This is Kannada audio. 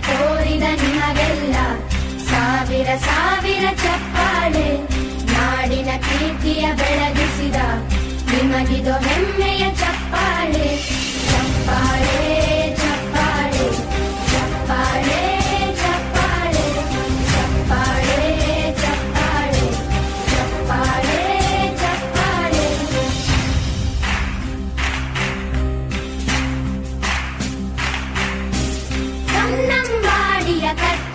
ತೋರಿದ ನಿಮಗೆಲ್ಲ ಸಾವಿರ ಸಾವಿರ ಚಪ್ಪಾಳೆ ನಾಡಿನ ಕೀರ್ತಿಯ ಬೆಳಗಿಸಿದ ನಿಮಗಿದೊಮ್ಮೆ 시작할